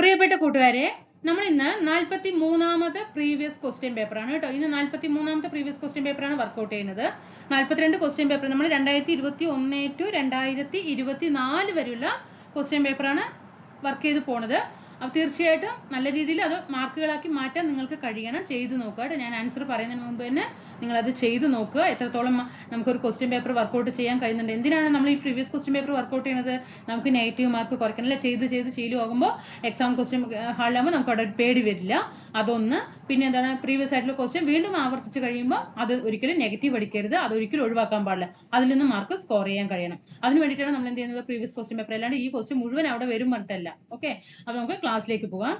പ്രിയപ്പെട്ട കൂട്ടുകാരെ നമ്മൾ ഇന്ന് നാൽപ്പത്തി മൂന്നാമത് പ്രീവിയസ് ക്വസ്റ്റ്യൻ പേപ്പറാണ് കേട്ടോ. ഇന്ന് നാൽപ്പത്തി മൂന്നാമത്തെ പ്രീവിയസ് ക്വസ്റ്റ്യൻ പേപ്പറാണ് വർക്ക്ഔട്ട് ചെയ്യുന്നത്. നാൽപ്പത്തിരണ്ട് ക്വസ്റ്റ്യൻ പേപ്പർ നമ്മൾ രണ്ടായിരത്തി ഇരുപത്തി ഒന്ന് ടു രണ്ടായിരത്തി ഇരുപത്തി നാല് വരെയുള്ള ക്വസ്റ്റ്യൻ പേപ്പറാണ് വർക്ക് ചെയ്ത് പോണത്. അപ്പോൾ തീർച്ചയായിട്ടും നല്ല രീതിയിൽ അത് മാർക്കുകളാക്കി മാറ്റാൻ നിങ്ങൾക്ക് കഴിയണം. ചെയ്തു നോക്കുക കേട്ടോ. ഞാൻ ആൻസർ പറയുന്നതിന് മുമ്പ് തന്നെ നിങ്ങൾ അത് ചെയ്തു നോക്കുക. എത്രത്തോളം നമുക്കൊരു ക്വസ്റ്റ്യൻ പേപ്പർ വർക്കൗട്ട് ചെയ്യാൻ കഴിയുന്നുണ്ട്. എന്തിനാണ് നമ്മൾ ഈ പ്രീവിയസ് ക്വസ്റ്റ്യൻ പേപ്പർ വർക്കൗട്ട് ചെയ്യുന്നത് നമുക്ക് നെഗറ്റീവ് മാർക്ക് കുറയ്ക്കണം. അല്ലെ? ചെയ്ത് ചെയ്ത് ശീലമാകുമ്പോൾ എക്സാം ക്വസ്റ്റ്യൻ ഹാളിലാകുമ്പോൾ നമുക്ക് അവിടെ പേടി വരില്ല. അതൊന്ന്. പിന്നെ എന്താണ്? പ്രീവിയസ് ആയിട്ടുള്ള ക്വസ്റ്റ്യൻ വീണ്ടും ആവർത്തിച്ച് കഴിയുമ്പോൾ അത് ഒരിക്കലും നെഗറ്റീവ് അടിക്കരുത്. അത് ഒരിക്കലും ഒഴിവാക്കാൻ പാടില്ല. അതിൽ നിന്ന് മാർക്ക് സ്കോർ ചെയ്യാൻ കഴിയണം. അതിന് വേണ്ടിയിട്ടാണ് നമ്മൾ എന്ത് ചെയ്യുന്നത്? പ്രീവിയസ് ക്വസ്റ്റ്യൻ പേപ്പർ അല്ലാണ്ട് ഈ ക്വസ്റ്റ്യൻ മുഴുവൻ അവിടെ വരും പറഞ്ഞിട്ടല്ല. ഓക്കെ അപ്പൊ നമുക്ക് ക്ലാസ്സിലേക്ക് പോവാം.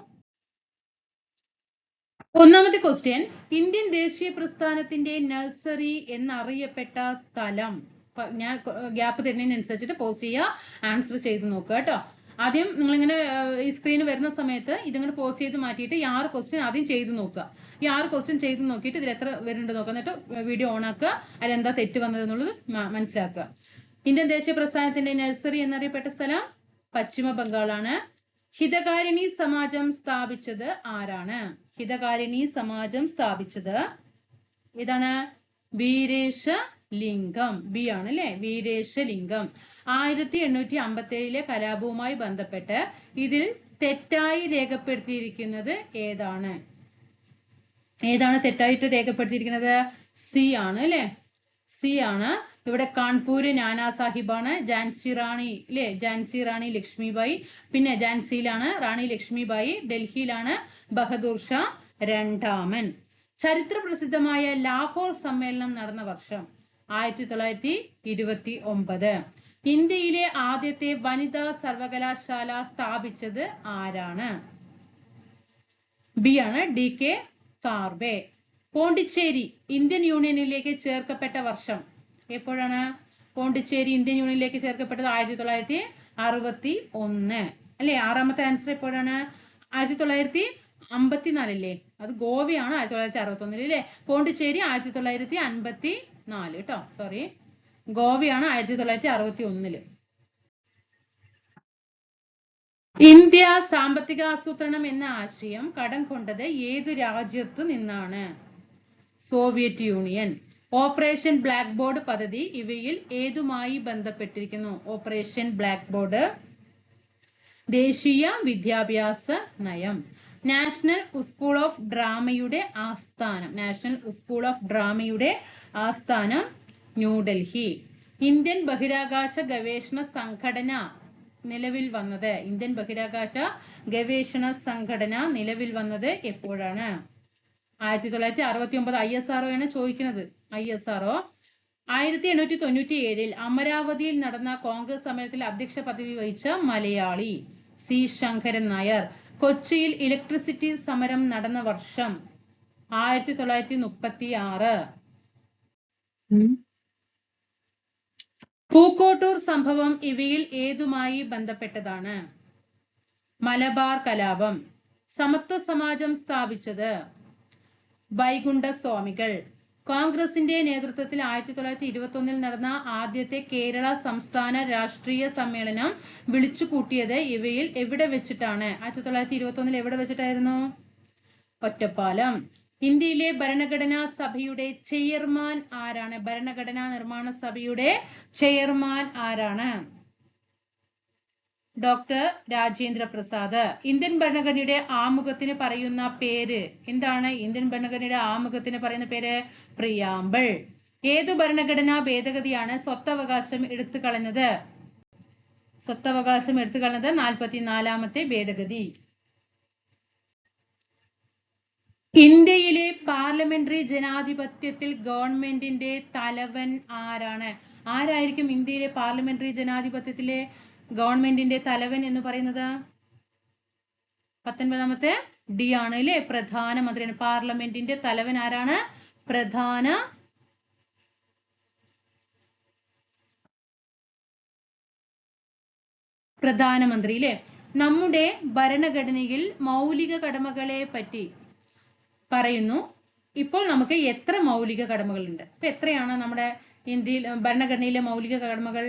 ഒന്നാമത്തെ ക്വസ്റ്റ്യൻ ഇന്ത്യൻ ദേശീയ പ്രസ്ഥാനത്തിന്റെ നഴ്സറി എന്നറിയപ്പെട്ട സ്ഥലം. ഞാൻ ഗ്യാപ്പ് തരുന്നതിനനുസരിച്ചിട്ട് പോസ് ചെയ്യുക ആൻസർ ചെയ്ത് നോക്കുക കേട്ടോ. ആദ്യം നിങ്ങളിങ്ങനെ ഈ സ്ക്രീൻ വരുന്ന സമയത്ത് ഇതിങ്ങനെ പോസ് ചെയ്ത് മാറ്റിയിട്ട് ഈ ആറ് ക്വസ്റ്റ്യൻ ആദ്യം ചെയ്ത് നോക്കുക. ഈ ആറ് ക്വസ്റ്റ്യൻ ചെയ്ത് നോക്കിയിട്ട് ഇതിൽ എത്ര വരുന്നുണ്ട് നോക്കുക. എന്നിട്ട് വീഡിയോ ഓൺ ആക്കുക. അതിലെന്താ തെറ്റ് വന്നതെന്നുള്ളത് മനസ്സിലാക്കുക. ഇന്ത്യൻ ദേശീയ പ്രസ്ഥാനത്തിന്റെ നഴ്സറി എന്നറിയപ്പെട്ട സ്ഥലം പശ്ചിമ ബംഗാളാണ് ഹിതകാരിണി സമാജം സ്ഥാപിച്ചത് ആരാണ്? ഹിതകാരിണി സമാജം സ്ഥാപിച്ചത് ഇതാണ് വീരേശ ലിംഗം ബി ആണ് അല്ലെ വീരേശ ലിംഗം ആയിരത്തി എണ്ണൂറ്റി അമ്പത്തി ഏഴിലെ കലാപവുമായി ബന്ധപ്പെട്ട് ഇതിൽ തെറ്റായി രേഖപ്പെടുത്തിയിരിക്കുന്നത് ഏതാണ്? ഏതാണ് തെറ്റായിട്ട് രേഖപ്പെടുത്തിയിരിക്കുന്നത്? സി ആണ് അല്ലെ? സി ആണ് ഇവിടെ കാൺപൂര് നാനാ സാഹിബാണ്. ജാൻസി റാണി അല്ലെ ജാൻസി റാണി ലക്ഷ്മിബായി. പിന്നെ ജാൻസിയിലാണ് റാണി ലക്ഷ്മിബായി. ഡൽഹിയിലാണ് ബഹദൂർ ഷാ രണ്ടാമൻ. ചരിത്ര പ്രസിദ്ധമായ ലാഹോർ സമ്മേളനം നടന്ന വർഷം ആയിരത്തി തൊള്ളായിരത്തി ഇരുപത്തി ഒമ്പത് ഇന്ത്യയിലെ ആദ്യത്തെ വനിതാ സർവകലാശാല സ്ഥാപിച്ചത് ആരാണ്? ബി ആണ് ഡി കെ കാർബെ. പോണ്ടിച്ചേരി ഇന്ത്യൻ യൂണിയനിലേക്ക് ചേർക്കപ്പെട്ട വർഷം എപ്പോഴാണ്? പോണ്ടിച്ചേരി ഇന്ത്യൻ യൂണിയനിലേക്ക് ചേർക്കപ്പെട്ടത് ആയിരത്തി തൊള്ളായിരത്തി അറുപത്തി ഒന്ന് അല്ലെ? ആറാമത്തെ ആൻസർ എപ്പോഴാണ്? ആയിരത്തി തൊള്ളായിരത്തി അമ്പത്തിനാലല്ലേ അത് ഗോവയാണ് ആയിരത്തി തൊള്ളായിരത്തി അറുപത്തി ഒന്നിൽ അല്ലേ? പോണ്ടിച്ചേരി ആയിരത്തി തൊള്ളായിരത്തി അൻപത്തി നാല് കേട്ടോ. സോറി ഗോവയാണ് ആയിരത്തി തൊള്ളായിരത്തി അറുപത്തി ഒന്നിൽ ഇന്ത്യ സാമ്പത്തിക ആസൂത്രണം എന്ന ആശയം കടം കൊണ്ടത് ഏതു രാജ്യത്തു നിന്നാണ്? Soviet Union. Operation blackboard പദ്ധതി ഇവയിൽ ഏതുമായി ബന്ധപ്പെട്ടിരിക്കുന്നു? ഓപ്പറേഷൻ ബ്ലാക്ക് ബോർഡ് ദേശീയ വിദ്യാഭ്യാസ നയം നാഷണൽ സ്കൂൾ ഓഫ് ഡ്രാമയുടെ ആസ്ഥാനം നാഷണൽ സ്കൂൾ ഓഫ് ഡ്രാമയുടെ ആസ്ഥാനം ന്യൂഡൽഹി ഇന്ത്യൻ ബഹിരാകാശ ഗവേഷണ സംഘടന നിലവിൽ വന്നത് ഇന്ത്യൻ ബഹിരാകാശ ഗവേഷണ സംഘടന നിലവിൽ വന്നത് എപ്പോഴാണ്? ആയിരത്തി തൊള്ളായിരത്തി അറുപത്തി ഒമ്പത് ഐ എസ് ആർഒ ആണ് ചോദിക്കുന്നത്. I S R O. ആയിരത്തി എണ്ണൂറ്റി തൊണ്ണൂറ്റി ഏഴിൽ അമരാവതിയിൽ നടന്ന കോൺഗ്രസ് സമ്മേളനത്തിൽ അധ്യക്ഷ പദവി വഹിച്ച മലയാളി സി ശങ്കരൻ നായർ. കൊച്ചിയിൽ ഇലക്ട്രിസിറ്റി സമരം നടന്ന വർഷം ആയിരത്തി തൊള്ളായിരത്തി മുപ്പത്തി ആറ് പൂക്കോട്ടൂർ സംഭവം ഇവയിൽ ഏതുമായി ബന്ധപ്പെട്ടതാണ്? മലബാർ കലാപം. സമത്വ സമാജം സ്ഥാപിച്ചത് വൈകുണ്ഠ സ്വാമികൾ കോൺഗ്രസിന്റെ നേതൃത്വത്തിൽ ആയിരത്തി തൊള്ളായിരത്തി ഇരുപത്തി നടന്ന ആദ്യത്തെ കേരള സംസ്ഥാന രാഷ്ട്രീയ സമ്മേളനം വിളിച്ചു കൂട്ടിയത് ഇവയിൽ എവിടെ വെച്ചിട്ടാണ്? ആയിരത്തി തൊള്ളായിരത്തി ഇരുപത്തി എവിടെ വെച്ചിട്ടായിരുന്നു? ഒറ്റപ്പാലം. ഇന്ത്യയിലെ ഭരണഘടനാ സഭയുടെ ചെയർമാൻ ആരാണ്? ഭരണഘടനാ നിർമ്മാണ സഭയുടെ ചെയർമാൻ ആരാണ്? ഡോക്ടർ രാജേന്ദ്ര പ്രസാദ് ഇന്ത്യൻ ഭരണഘടനയുടെ ആമുഖത്തിന് പറയുന്ന പേര് എന്താണ്? ഇന്ത്യൻ ഭരണഘടനയുടെ ആമുഖത്തിന് പറയുന്ന പേര് പ്രിയാമ്പിൾ. ഏതു ഭരണഘടനാ ഭേദഗതിയാണ് സ്വത്തവകാശം എടുത്തു കളഞ്ഞത്? സ്വത്തവകാശം എടുത്തു കളഞ്ഞത് നാൽപ്പത്തിനാലാമത്തെ ഭേദഗതി. ഇന്ത്യയിലെ പാർലമെന്ററി ജനാധിപത്യത്തിൽ ഗവൺമെന്റിന്റെ തലവൻ ആരാണ്? ആരായിരിക്കും ഇന്ത്യയിലെ പാർലമെന്ററി ജനാധിപത്യത്തിലെ ഗവൺമെന്റിന്റെ തലവൻ എന്ന് പറയുന്നത് പത്തൊൻപതാമത്തെ ഡി ആണ് അല്ലെ? പ്രധാനമന്ത്രിയാണ്. പാർലമെന്റിന്റെ തലവൻ ആരാണ്? പ്രധാന പ്രധാനമന്ത്രി അല്ലെ? നമ്മുടെ ഭരണഘടനയിൽ മൗലിക കടമകളെ പറ്റി പറയുന്നു. ഇപ്പോൾ നമുക്ക് എത്ര മൗലിക കടമകളുണ്ട്? ഇപ്പൊ എത്രയാണ് നമ്മുടെ ഇന്ത്യയിൽ ഭരണഘടനയിലെ മൗലിക കടമകൾ?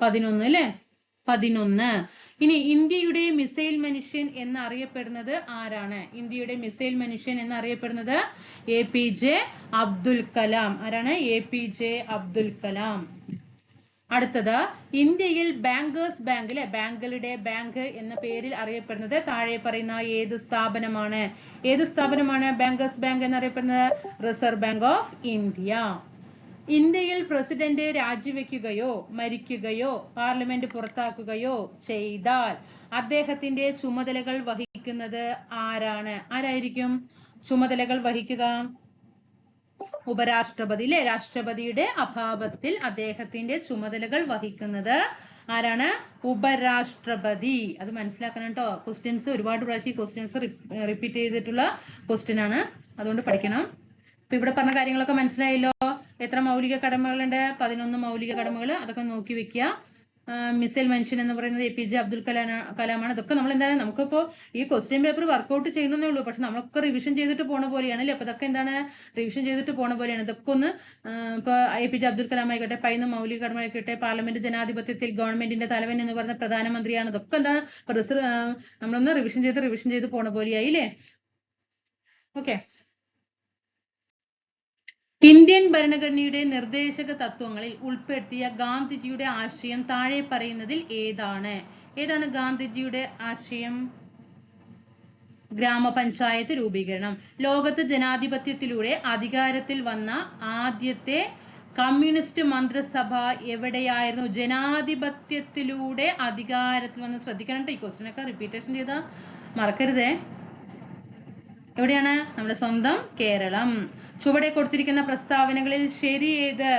പതിനൊന്ന് അല്ലെ? പതിനൊന്ന്. ഇനി ഇന്ത്യയുടെ മിസൈൽ മനുഷ്യൻ എന്ന് അറിയപ്പെടുന്നത് ആരാണ്? ഇന്ത്യയുടെ മിസൈൽ മനുഷ്യൻ എന്നറിയപ്പെടുന്നത് A P J Abdul Kalam. ആരാണ്? A P J Abdul Kalam. അടുത്തത് ഇന്ത്യയിൽ ബാങ്കേഴ്സ് ബാങ്ക് അല്ലെ ബാങ്കുകളുടെ ബാങ്ക് എന്ന പേരിൽ അറിയപ്പെടുന്നത് താഴെ പറയുന്ന ഏത് സ്ഥാപനമാണ്? ഏത് സ്ഥാപനമാണ് ബാങ്കേഴ്സ് ബാങ്ക് എന്നറിയപ്പെടുന്നത്? റിസർവ് ബാങ്ക് ഓഫ് ഇന്ത്യ ഇന്ത്യയിൽ പ്രസിഡന്റ് രാജിവെക്കുകയോ മരിക്കുകയോ പാർലമെന്റ് പുറത്താക്കുകയോ ചെയ്താൽ അദ്ദേഹത്തിന്റെ ചുമതലകൾ വഹിക്കുന്നത് ആരാണ്? ആരായിരിക്കും ചുമതലകൾ വഹിക്കുക? ഉപരാഷ്ട്രപതി അല്ലെ രാഷ്ട്രപതിയുടെ അഭാവത്തിൽ അദ്ദേഹത്തിന്റെ ചുമതലകൾ വഹിക്കുന്നത് ആരാണ്? ഉപരാഷ്ട്രപതി. അത് മനസ്സിലാക്കണം കേട്ടോ. ക്വസ്റ്റ്യൻസ് ഒരുപാട് പ്രാവശ്യം ക്വസ്റ്റ്യൻസ് റിപ്പീറ്റ് ചെയ്തിട്ടുള്ള ക്വസ്റ്റ്യൻ ആണ്. അതുകൊണ്ട് പഠിക്കണം. അപ്പൊ ഇവിടെ പറഞ്ഞ കാര്യങ്ങളൊക്കെ മനസ്സിലായല്ലോ? എത്ര മൗലിക കടമകളുണ്ട്? പതിനൊന്ന് മൗലിക കടമകൾ അതൊക്കെ നോക്കി വെക്കുക. മിസൈൽ മനുഷ്യൻ എന്ന് പറയുന്നത് A P J Abdul Kalam കലാമാണ്. ഇതൊക്കെ നമ്മൾ എന്താണ് നമുക്കിപ്പോ ഈ ക്വസ്റ്റ്യൻ പേപ്പർ വർക്കൗട്ട് ചെയ്യണമെന്നേ ഉള്ളൂ. പക്ഷെ നമ്മളൊക്കെ റിവിഷൻ ചെയ്തിട്ട് പോണ പോലെയാണ് അല്ലേ അപ്പൊ ഇതൊക്കെ എന്താണ് റിവിഷൻ ചെയ്തിട്ട് പോണ പോലെയാണ്. ഇതൊക്കെ ഒന്ന് ഇപ്പൊ A P J Abdul Kalam ആയിക്കോട്ടെ പൈന്ന് മൗലിക കടമ ആയിക്കോട്ടെ പാർലമെന്റ് ജനാധിപത്യത്തിൽ ഗവൺമെന്റിന്റെ തലവൻ എന്ന് പറയുന്ന പ്രധാനമന്ത്രിയാണ്. ഇതൊക്കെ എന്താണ് നമ്മളൊന്ന് റിവിഷൻ ചെയ്ത് റിവിഷൻ ചെയ്ത് പോണ പോലെയായി അല്ലേ ഓക്കെ ഇന്ത്യൻ ഭരണഘടനയുടെ നിർദ്ദേശക തത്വങ്ങളിൽ ഉൾപ്പെടുത്തിയ ഗാന്ധിജിയുടെ ആശയം താഴെ പറയുന്നതിൽ ഏതാണ്? ഏതാണ് ഗാന്ധിജിയുടെ ആശയം? ഗ്രാമപഞ്ചായത്ത് രൂപീകരണം. ലോകത്ത് ജനാധിപത്യത്തിലൂടെ അധികാരത്തിൽ വന്ന ആദ്യത്തെ കമ്മ്യൂണിസ്റ്റ് മന്ത്രിസഭ എവിടെയായിരുന്നു? ജനാധിപത്യത്തിലൂടെ അധികാരത്തിൽ വന്ന് ശ്രദ്ധിക്കണം ഈ ക്വസ്റ്റ്യൻ ഒക്കെ റിപ്പീറ്റേഷൻ ചെയ്താ? മറക്കരുതേ. എവിടെയാണ്? നമ്മുടെ സ്വന്തം കേരളം. ചുവടെ കൊടുത്തിരിക്കുന്ന പ്രസ്താവനകളിൽ ശരി ഏത്?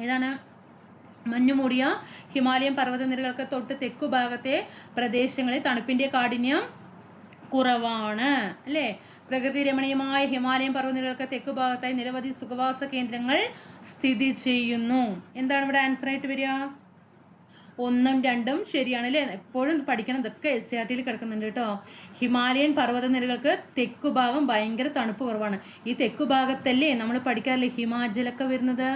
ഏതാണ്? മഞ്ഞുമൂടിയ ഹിമാലയൻ പർവതനിരകൾക്ക് തൊട്ട് തെക്കു ഭാഗത്തെ പ്രദേശങ്ങളിൽ തണുപ്പിന്റെ കാഠിന്യം കുറവാണ്. അല്ലേ? പ്രകൃതി രമണീയമായ ഹിമാലയൻ പർവതനിരകൾക്ക് തെക്കു ഭാഗത്തായി നിരവധി സുഖവാസ കേന്ദ്രങ്ങൾ സ്ഥിതി ചെയ്യുന്നു. എന്താണ് ഇവിടെ ആൻസർ ആയിട്ട് വരിക? ഒന്നും രണ്ടും ശരിയാണ് അല്ലേ എപ്പോഴും പഠിക്കണം. ഇതൊക്കെ എസ് സി ആർ ടിയിൽ കിടക്കുന്നുണ്ട് കേട്ടോ. ഹിമാലയൻ പർവതനിരകൾക്ക് തെക്കു ഭാഗം ഭയങ്കര തണുപ്പ് കുറവാണ്. ഈ തെക്കു ഭാഗത്തല്ലേ നമ്മൾ പഠിക്കാറില്ലേ? ഹിമാചലൊക്കെ വരുന്നത്.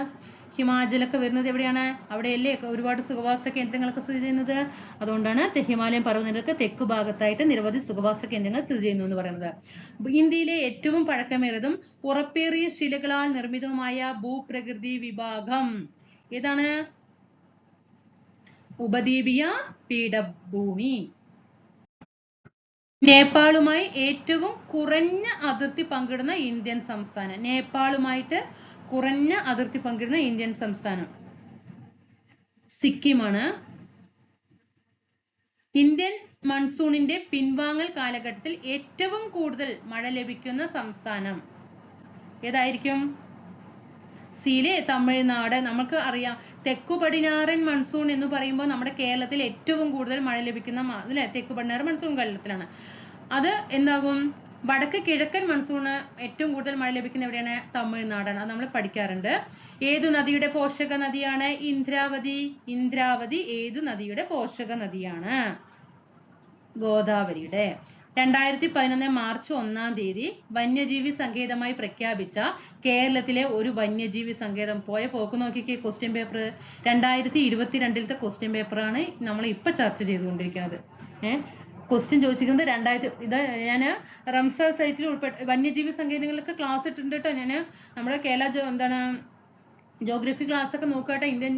ഹിമാചലൊക്കെ വരുന്നത് എവിടെയാണ്? അവിടെയല്ലേ ഒരുപാട് സുഖവാസ കേന്ദ്രങ്ങളൊക്കെ സ്ഥിതി ചെയ്യുന്നത്. അതുകൊണ്ടാണ് ഹിമാലയൻ പർവതങ്ങൾക്ക് തെക്ക് ഭാഗത്തായിട്ട് നിരവധി സുഖവാസ കേന്ദ്രങ്ങൾ സ്ഥിതി ചെയ്യുന്നു എന്ന് പറയുന്നത്. ഇന്ത്യയിലെ ഏറ്റവും പഴക്കമേറിയതും ഉറപ്പേറിയ ശിലകളാൽ നിർമ്മിതവുമായ ഭൂപ്രകൃതി വിഭാഗം ഏതാണ്? ഉപദ്വീപീയ പീഠഭൂമി. നേപ്പാളുമായി ഏറ്റവും കുറഞ്ഞ അതിർത്തി പങ്കിടുന്ന ഇന്ത്യൻ സംസ്ഥാനം. നേപ്പാളുമായിട്ട് കുറഞ്ഞ അതിർത്തി പങ്കിടുന്ന ഇന്ത്യൻ സംസ്ഥാനം സിക്കിമാണ്. ഇന്ത്യൻ മൺസൂണിന്റെ പിൻവാങ്ങൽ കാലഘട്ടത്തിൽ ഏറ്റവും കൂടുതൽ മഴ ലഭിക്കുന്ന സംസ്ഥാനം ഏതായിരിക്കും? സിയിലെ തമിഴ്നാട്. നമുക്ക് അറിയാം. തെക്കു പടിഞ്ഞാറൻ മൺസൂൺ എന്ന് പറയുമ്പോൾ നമ്മുടെ കേരളത്തിൽ ഏറ്റവും കൂടുതൽ മഴ ലഭിക്കുന്ന അല്ലേ? തെക്കു പടിഞ്ഞാറൻ മൺസൂൺ കേരളത്തിലാണ്. അത് എന്താകും? വടക്ക് കിഴക്കൻ മൺസൂണ് ഏറ്റവും കൂടുതൽ മഴ ലഭിക്കുന്ന എവിടെയാണ്? തമിഴ്നാടാണ്. അത് നമ്മൾ പഠിക്കാറുണ്ട്. ഏതു നദിയുടെ പോഷക നദിയാണ്? ഇന്ദ്രാവതി. ഇന്ദ്രാവതി ഏതു നദിയുടെ പോഷക നദിയാണ്? ഗോദാവരിയുടെ. രണ്ടായിരത്തി പതിനൊന്ന് മാർച്ച് ഒന്നാം തീയതി വന്യജീവി സങ്കേതമായി പ്രഖ്യാപിച്ച കേരളത്തിലെ ഒരു വന്യജീവി സങ്കേതം. പോയ പോക്ക് നോക്കിക്കേ ക്വസ്റ്റ്യൻ പേപ്പർ രണ്ടായിരത്തി ഇരുപത്തിരണ്ടിലത്തെ ക്വസ്റ്റ്യൻ പേപ്പറാണ് നമ്മൾ ഇപ്പൊ ചർച്ച ചെയ്തുകൊണ്ടിരിക്കുന്നത്. ഏഹ് ക്വസ്റ്റ്യൻ ചോദിച്ചിരിക്കുന്നത് രണ്ടായിരത്തി ഇത് ഞാൻ റംസാർ സൈറ്റിൽ ഉൾപ്പെട്ട വന്യജീവി സങ്കേതങ്ങൾക്ക് ക്ലാസ് ഇട്ടിട്ടുണ്ട് കേട്ടോ ഞാൻ നമ്മുടെ കേരള എന്താണ് ജോഗ്രഫി ക്ലാസ് ഒക്കെ നോക്കട്ടെ. ഇന്ത്യൻ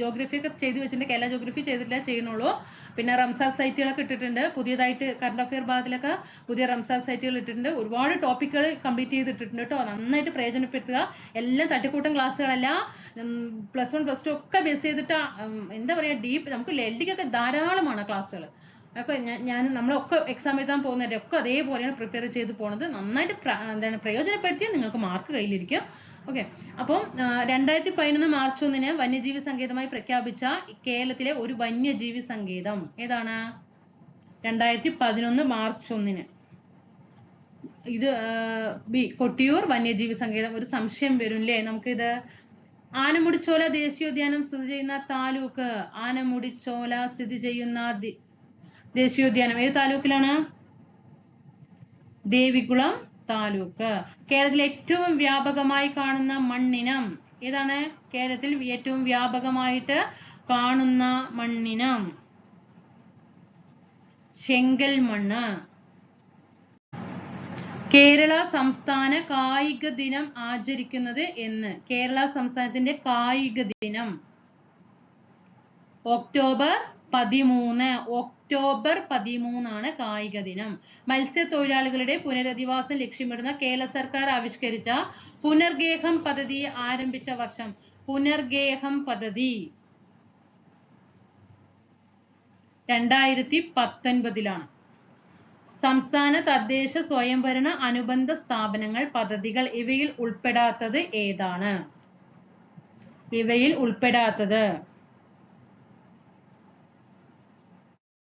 ജോഗ്രഫി ഒക്കെ ചെയ്തു വെച്ചിട്ടുണ്ട്. കേരള ജോഗ്രഫി ചെയ്തിട്ടില്ല ചെയ്യണുള്ളൂ പിന്നെ റംസാർ സൈറ്റുകളൊക്കെ ഇട്ടിട്ടുണ്ട്. പുതിയതായിട്ട് കറണ്ട് അഫെയർ ഭാഗത്തിലൊക്കെ പുതിയ റംസാർ സൈറ്റുകൾ ഇട്ടിട്ടുണ്ട്. ഒരുപാട് ടോപ്പിക്കുകൾ കംപ്ലീറ്റ് ചെയ്തിട്ടുണ്ട് കേട്ടോ. നന്നായിട്ട് പ്രയോജനപ്പെടുത്തുക. എല്ലാം തട്ടിക്കൂട്ടം ക്ലാസ്സുകളല്ല പ്ലസ് വൺ പ്ലസ് ടു ഒക്കെ ബേസ് ചെയ്തിട്ട് എന്താ പറയാ ഡീപ്പ് നമുക്ക് ലെൽഡിക്കൊക്കെ ധാരാളമാണ് ക്ലാസ്സുകൾ ഒക്കെ ഞാൻ നമ്മളൊക്കെ എക്സാം എഴുതാൻ പോകുന്നതിന്റെ ഒക്കെ അതേപോലെയാണ് പ്രിപ്പയർ ചെയ്ത് പോണത്. നന്നായിട്ട് എന്താണ് പ്രയോജനപ്പെടുത്തിയാൽ നിങ്ങൾക്ക് മാർക്ക് കയ്യിലിരിക്കും. ഓക്കെ അപ്പം രണ്ടായിരത്തി പതിനൊന്ന് മാർച്ച് ഒന്നിന് വന്യജീവി സങ്കേതമായി പ്രഖ്യാപിച്ച കേരളത്തിലെ ഒരു വന്യജീവി സങ്കേതം ഏതാണ്? രണ്ടായിരത്തി പതിനൊന്ന് മാർച്ച് ഒന്നിന്. ഇത് ബി കൊട്ടിയൂർ വന്യജീവി സങ്കേതം. ഒരു സംശയം വരും അല്ലേ നമുക്കിത് ആനമുടിച്ചോല ദേശീയോദ്യാനം സ്ഥിതി ചെയ്യുന്ന താലൂക്ക്. ആനമുടിച്ചോല സ്ഥിതി ചെയ്യുന്ന ദേശീയോദ്യാനം. ഏത് താലൂക്കിലാണ്? ദേവികുളം താലൂക്ക്. കേരളത്തിൽ ഏറ്റവും വ്യാപകമായി കാണുന്ന മണ്ണിനം. ഏതാണ്? കേരളത്തിൽ ഏറ്റവും വ്യാപകമായിട്ട് കാണുന്ന മണ്ണിനം. ചെങ്കൽ മണ്ണ്. കേരള സംസ്ഥാന കായിക ദിനം ആചരിക്കുന്നത് എന്ന്. കേരള സംസ്ഥാനത്തിന്റെ കായിക ദിനം. ഒക്ടോബർ പതിമൂന്ന്. ഒക്ടോബർ പതിമൂന്നാണ് കായിക ദിനം മത്സ്യത്തൊഴിലാളികളുടെ പുനരധിവാസം ലക്ഷ്യമിടുന്ന കേരള സർക്കാർ ആവിഷ്കരിച്ച പുനർഗേഹം പദ്ധതി ആരംഭിച്ച വർഷം. പുനർഗേഹം പദ്ധതി രണ്ടായിരത്തി പത്തൊൻപതിലാണ് സംസ്ഥാന തദ്ദേശ സ്വയംഭരണ അനുബന്ധ സ്ഥാപനങ്ങൾ പദ്ധതികൾ ഇവയിൽ ഉൾപ്പെടാത്തത് ഏതാണ്? ഇവയിൽ ഉൾപ്പെടാത്തത്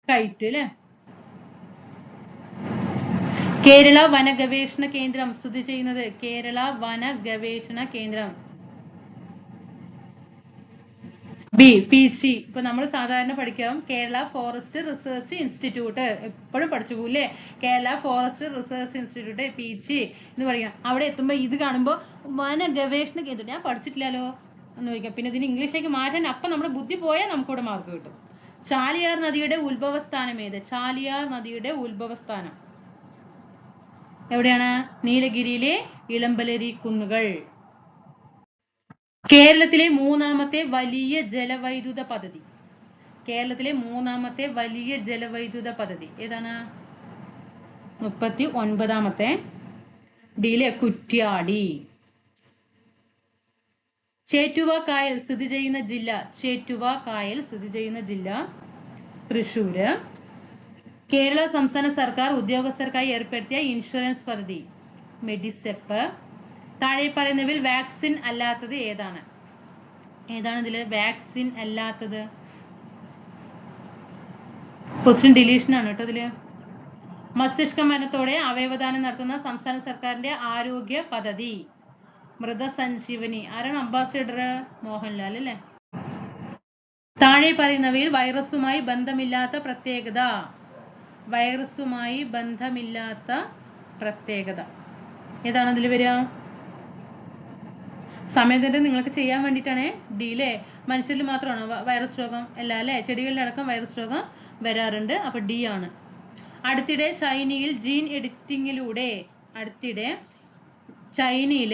കൈറ്റ് അല്ലെ കേരള വന ഗവേഷണ കേന്ദ്രം സ്ഥിതി ചെയ്യുന്നത് കേരള വന ഗവേഷണ കേന്ദ്രം. B P C. ഇപ്പൊ നമ്മൾ സാധാരണ പഠിക്കാം. Kerala forest research institute. എപ്പോഴും പഠിച്ചു പോലെ Kerala forest research institute P C എന്ന് പറയാം. അവിടെ എത്തുമ്പോ ഇത് കാണുമ്പോ വന ഗവേഷണ കേന്ദ്രം. ഞാൻ പഠിച്ചിട്ടില്ലല്ലോ എന്ന് ചോദിക്കാം. പിന്നെ ഇതിന് ഇംഗ്ലീഷിലേക്ക് മാറ്റാൻ അപ്പൊ നമ്മുടെ ബുദ്ധി പോയാൽ നമുക്കിവിടെ മാർക്ക് കിട്ടും. ചാലിയാർ നദിയുടെ ഉത്ഭവസ്ഥാനം ഏത്? ചാലിയാർ നദിയുടെ ഉത്ഭവസ്ഥാനം. എവിടെയാണ്? നീലഗിരിയിലെ ഇളമ്പലരി കുന്നുകൾ. കേരളത്തിലെ മൂന്നാമത്തെ വലിയ ജലവൈദ്യുത പദ്ധതി. കേരളത്തിലെ മൂന്നാമത്തെ വലിയ ജലവൈദ്യുത പദ്ധതി ഏതാണ്? മുപ്പത്തി ഒൻപതാമത്തെ ഡിയിലെ കുറ്റ്യാടി. ചേറ്റുവ കായൽ സ്ഥിതി ചെയ്യുന്ന ജില്ല ചേറ്റുവ കായൽ സ്ഥിതി ചെയ്യുന്ന ജില്ല തൃശൂർ കേരള സംസ്ഥാന സർക്കാർ ഉദ്യോഗസ്ഥർക്കായി ഏർപ്പെടുത്തിയ ഇൻഷുറൻസ് പദ്ധതി മെഡിസെപ്പ്. താഴെ പറയുന്നവയിൽ വാക്സിൻ അല്ലാത്തത് ഏതാണ്? ഏതാണ് ഇതിൽ വാക്സിൻ അല്ലാത്തത്? ക്വസ്റ്റ്യൻ ഡിലീഷൻ ആണ് കേട്ടോ ഇതിൽ. മസ്തിഷ്ക മരണത്തോടെ അവയവദാനം നടത്തുന്ന സംസ്ഥാന സർക്കാരിന്റെ ആരോഗ്യ പദ്ധതി. മൃതസഞ്ജീവനി. ആരാണ് അംബാസിഡർ മോഹൻലാൽ അല്ലെ? താഴെ പറയുന്നവയിൽ വൈറസുമായി ബന്ധമില്ലാത്ത പ്രത്യേകത. വൈറസുമായി ബന്ധമില്ലാത്ത പ്രത്യേകത. ഏതാണ് അതിൽ വരിക? സമയത്തിന്റെ നിങ്ങൾക്ക് ചെയ്യാൻ വേണ്ടിയിട്ടാണ് ഡി അല്ലേ മനുഷ്യരിൽ മാത്രമാണോ വൈറസ് രോഗം? അല്ല അല്ലേ? ചെടികളിലടക്കം വൈറസ് രോഗം വരാറുണ്ട്. അപ്പൊ ഡി ആണ്. അടുത്തിടെ ചൈനയിൽ ജീൻ എഡിറ്റിംഗിലൂടെ അടുത്തിടെ ചൈനയിൽ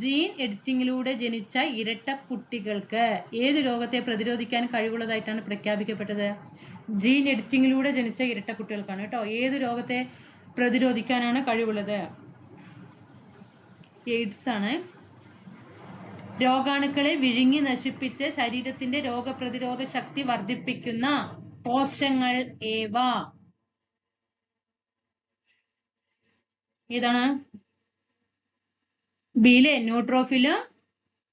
ജീൻ എഡിറ്റിംഗിലൂടെ ജനിച്ച ഇരട്ട കുട്ടികൾക്ക് ഏത് രോഗത്തെ പ്രതിരോധിക്കാൻ കഴിവുള്ളതായിട്ടാണ് പ്രഖ്യാപിക്കപ്പെട്ടത്? ജീൻ എഡിറ്റിംഗിലൂടെ ജനിച്ച ഇരട്ട കുട്ടികൾക്കാണ് കേട്ടോ. ഏത് രോഗത്തെ പ്രതിരോധിക്കാനാണ് കഴിവുള്ളത്? എയ്ഡ്സ് ആണ്. രോഗാണുക്കളെ വിഴുങ്ങി നശിപ്പിച്ച് ശരീരത്തിന്റെ രോഗപ്രതിരോധ ശക്തി വർദ്ധിപ്പിക്കുന്ന കോശങ്ങൾ ഏവ? ഏതാണ് ബിയിലെ neutrophil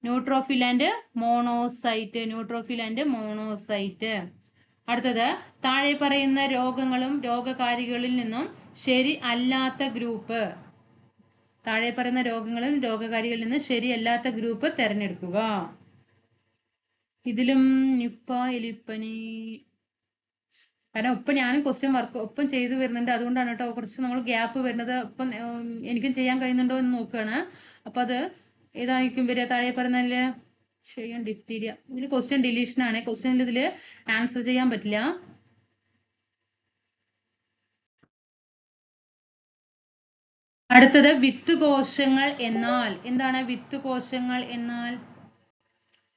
neutrophil and monocyte neutrophil and monocyte. അടുത്തത് താഴെ പറയുന്ന രോഗങ്ങളും രോഗകാരികളിൽ നിന്നും ശരി അല്ലാത്ത ഗ്രൂപ്പ്. താഴെ പറയുന്ന രോഗങ്ങളും രോഗകാരികളിൽ നിന്ന് ശരിയല്ലാത്ത ഗ്രൂപ്പ് തിരഞ്ഞെടുക്കുക. ഇതിലും നിപ്പ എലിപ്പനി കാരണം ഇപ്പം ഞാൻ ക്വസ്റ്റ്യൻ വർക്ക് ഒപ്പം ചെയ്തു വരുന്നുണ്ട്. അതുകൊണ്ടാണ് കേട്ടോ കുറച്ച് നമ്മൾ ഗ്യാപ്പ് വരുന്നത്. ഇപ്പം എനിക്കും ചെയ്യാൻ കഴിയുന്നുണ്ടോ എന്ന് നോക്കുകയാണ്. അപ്പൊ അത് ഏതായിരിക്കും വരിക? താഴെ പറഞ്ഞാൽ ചെയ്യാൻ ഡിഫ്തീരിയ ഇതിന് ക്വസ്റ്റ്യൻ ഡിലീഷൻ ആണ്. ക്വസ്റ്റ്യനിൽ ഇതിൽ ആൻസർ ചെയ്യാൻ പറ്റില്ല. അടുത്തത് വിത്ത് കോശങ്ങൾ എന്നാൽ. എന്താണ് വിത്ത് കോശങ്ങൾ എന്നാൽ?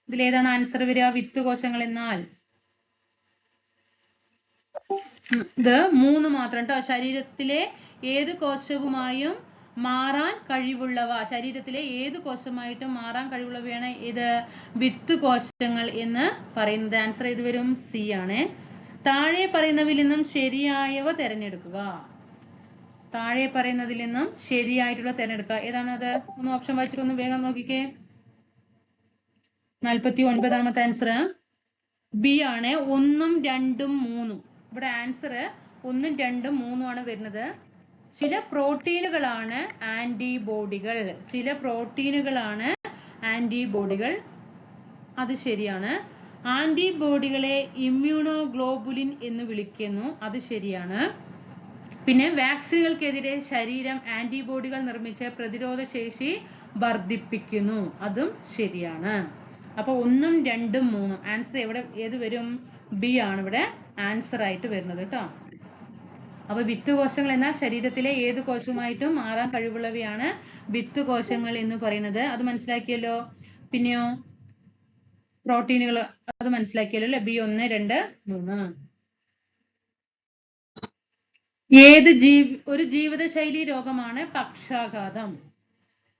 ഇതിൽ ഏതാണ് ആൻസർ വരിക? വിത്ത് കോശങ്ങൾ എന്നാൽ. ഇത് മൂന്ന് മാത്രം കേട്ടോ ശരീരത്തിലെ ഏത് കോശവുമായും മാറാൻ കഴിവുള്ളവ. ശരീരത്തിലെ ഏത് കോശമായിട്ടും മാറാൻ കഴിവുള്ളവയാണ് ഇത് വിത്ത് കോശങ്ങൾ എന്ന് പറയുന്നത്. ആൻസർ ഏത് വരും? സി ആണ്. താഴെ പറയുന്നവയിൽ നിന്നും ശരിയായവ തിരഞ്ഞെടുക്കുക. താഴെ പറയുന്നതിൽ നിന്നും ശരിയായിട്ടുള്ള തിരഞ്ഞെടുക്കുക. ഏതാണത് ഒന്ന് ഓപ്ഷൻ വായിച്ചിട്ട് ഒന്ന് വേഗം നോക്കിക്കേ. നാൽപ്പത്തി ഒൻപതാമത്തെ ആൻസർ ബി ആണ്. ഒന്നും രണ്ടും മൂന്നും. ഇവിടെ ആൻസർ ഒന്നും രണ്ടും മൂന്നും ആണ് വരുന്നത്. ചില പ്രോട്ടീനുകളാണ് ആന്റിബോഡികൾ ചില പ്രോട്ടീനുകളാണ് ആന്റിബോഡികൾ അത് ശരിയാണ്. ആന്റിബോഡികളെ ഇമ്മ്യൂണോഗ്ലോബുലിൻ എന്ന് വിളിക്കുന്നു. അത് ശരിയാണ്. പിന്നെ വാക്സിനുകൾക്കെതിരെ ശരീരം ആന്റിബോഡികൾ നിർമ്മിച്ച് പ്രതിരോധ ശേഷി വർദ്ധിപ്പിക്കുന്നു. അതും ശരിയാണ്. അപ്പൊ ഒന്നും രണ്ടും മൂന്നും. ആൻസർ എവിടെ ഏത് വരും? ബി ആണ് ഇവിടെ. ആൻസർ ആയിട്ട് വരുന്നത് കേട്ടോ അപ്പൊ വിത്ത് കോശങ്ങൾ എന്നാൽ ശരീരത്തിലെ ഏത് കോശവുമായിട്ടും മാറാൻ കഴിവുള്ളവയാണ് വിത്ത് കോശങ്ങൾ എന്ന് പറയുന്നത്. അത് മനസ്സിലാക്കിയല്ലോ? പിന്നെയോ? പ്രോട്ടീനുകൾ അത് മനസ്സിലാക്കിയല്ലോ അല്ലെ? ബി ഒന്ന് രണ്ട് മൂന്ന്. ഏത് ജീവ ഒരു ജീവിതശൈലി രോഗമാണ് പക്ഷാഘാതം.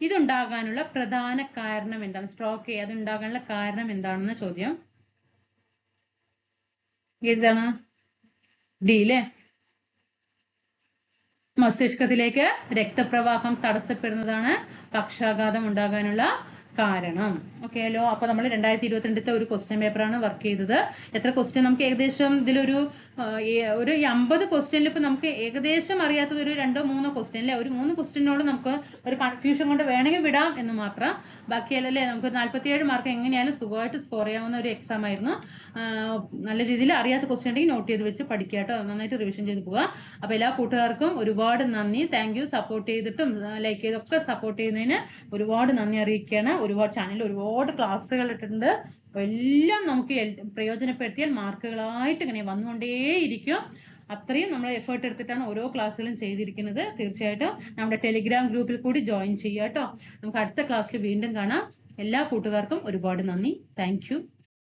ഇതുണ്ടാകാനുള്ള പ്രധാന കാരണം എന്താണ്? സ്ട്രോക്ക് അത് ഉണ്ടാകാനുള്ള കാരണം എന്താണെന്ന ചോദ്യം. ഏതാണ് ഡി അല്ലേ മസ്തിഷ്കത്തിലേക്ക് രക്തപ്രവാഹം തടസ്സപ്പെടുന്നതാണ് പക്ഷാഘാതം ഉണ്ടാകാനുള്ള കാരണം. ഓക്കെ അല്ലോ അപ്പൊ നമ്മൾ രണ്ടായിരത്തി ഇരുപത്തിരണ്ടത്തെ ഒരു ക്വസ്റ്റ്യൻ പേപ്പറാണ് വർക്ക് ചെയ്തത്. എത്ര ക്വസ്റ്റ്യൻ നമുക്ക് ഏകദേശം ഇതിലൊരു ഒരു അമ്പത് ക്വസ്റ്റ്യനിൽ ഇപ്പൊ നമുക്ക് ഏകദേശം അറിയാത്തത് ഒരു രണ്ടോ മൂന്നോ ക്വസ്റ്റ്യൻ അല്ലെ ഒരു മൂന്ന് ക്വസ്റ്റ്യനോട് നമുക്ക് ഒരു കൺഫ്യൂഷൻ കൊണ്ട് വേണമെങ്കിൽ വിടാം എന്ന് മാത്രം. ബാക്കിയല്ലേ നമുക്ക് നാല്പത്തിയേഴ് മാർക്ക് എങ്ങനെയായാലും സുഖമായിട്ട് സ്കോർ ചെയ്യാവുന്ന ഒരു എക്സാം ആയിരുന്നു. നല്ല രീതിയിൽ അറിയാത്ത ക്വസ്റ്റ്യൻ ഉണ്ടെങ്കിൽ നോട്ട് ചെയ്ത് വെച്ച് പഠിക്കുക കേട്ടോ. നന്നായിട്ട് റിവിഷൻ ചെയ്ത് പോവുക. അപ്പൊ എല്ലാ കൂട്ടുകാർക്കും ഒരുപാട് നന്ദി. താങ്ക് സപ്പോർട്ട് ചെയ്തിട്ടും ലൈക്ക് ചെയ്തൊക്കെ സപ്പോർട്ട് ചെയ്യുന്നതിന് ഒരുപാട് നന്ദി അറിയിക്കുകയാണ്. ഒരുപാട് ചാനലിൽ ഒരുപാട് ക്ലാസ്സുകൾ ഇട്ടിട്ടുണ്ട്. എല്ലാം നമുക്ക് പ്രയോജനപ്പെടുത്തിയാൽ മാർക്കുകളായിട്ട് ഇങ്ങനെ വന്നുകൊണ്ടേയിരിക്കും. അത്രയും നമ്മൾ എഫേർട്ട് എടുത്തിട്ടാണ് ഓരോ ക്ലാസ്സുകളും ചെയ്തിരിക്കുന്നത്. തീർച്ചയായിട്ടും നമ്മുടെ ടെലിഗ്രാം ഗ്രൂപ്പിൽ കൂടി ജോയിൻ ചെയ്യുക കേട്ടോ. നമുക്ക് അടുത്ത ക്ലാസ്സിൽ വീണ്ടും കാണാം. എല്ലാ കൂട്ടുകാർക്കും ഒരുപാട് നന്ദി. താങ്ക്